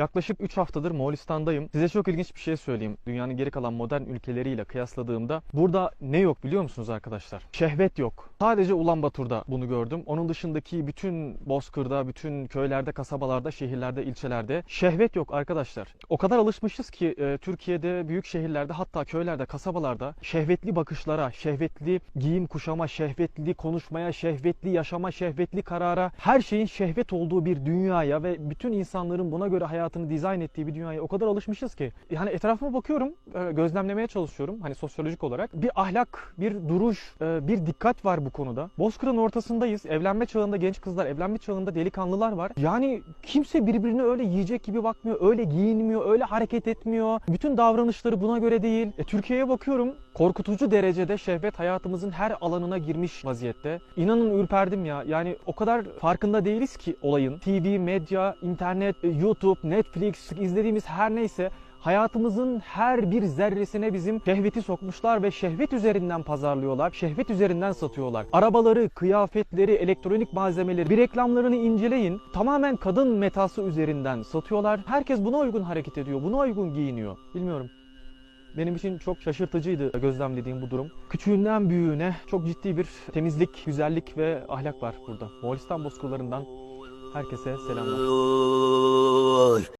Yaklaşık 3 haftadır Moğolistan'dayım. Size çok ilginç bir şey söyleyeyim. Dünyanın geri kalan modern ülkeleriyle kıyasladığımda burada ne yok biliyor musunuz arkadaşlar? Şehvet yok. Sadece Ulanbator'da bunu gördüm. Onun dışındaki bütün Bozkır'da, bütün köylerde, kasabalarda, şehirlerde, ilçelerde şehvet yok arkadaşlar. O kadar alışmışız ki e, Türkiye'de büyük şehirlerde hatta köylerde, kasabalarda şehvetli bakışlara, şehvetli giyim kuşama, şehvetli konuşmaya, şehvetli yaşama, şehvetli karara, her şeyin şehvet olduğu bir dünyaya ve bütün insanların buna göre hayatını dizayn ettiği bir dünyaya o kadar alışmışız ki. Yani etrafıma bakıyorum, e, gözlemlemeye çalışıyorum hani sosyolojik olarak. Bir ahlak, bir duruş, e, bir dikkat var bu konuda. Bozkır'ın ortasındayız. Evlenme çağında genç kızlar, evlenme çağında delikanlılar var. Yani kimse birbirine öyle yiyecek gibi bakmıyor, öyle giyinmiyor, öyle hareket etmiyor. Bütün davranışları buna göre değil. E, Türkiye'ye bakıyorum korkutucu derecede şehvet hayatımızın her alanına girmiş vaziyette. İnanın ürperdim ya. Yani o kadar farkında değiliz ki olayın. TV, medya, internet, e, YouTube, Netflix izlediğimiz her neyse hayatımızın her bir zerresine bizim şehveti sokmuşlar ve şehvet üzerinden pazarlıyorlar. Şehvet üzerinden satıyorlar. Arabaları, kıyafetleri, elektronik malzemeleri bir reklamlarını inceleyin. Tamamen kadın metası üzerinden satıyorlar. Herkes buna uygun hareket ediyor. Buna uygun giyiniyor. Bilmiyorum. Benim için çok şaşırtıcıydı gözlemlediğim bu durum. Küçüğünden büyüğüne çok ciddi bir temizlik, güzellik ve ahlak var burada. Moğolistan bozkırlarından herkese selamlar.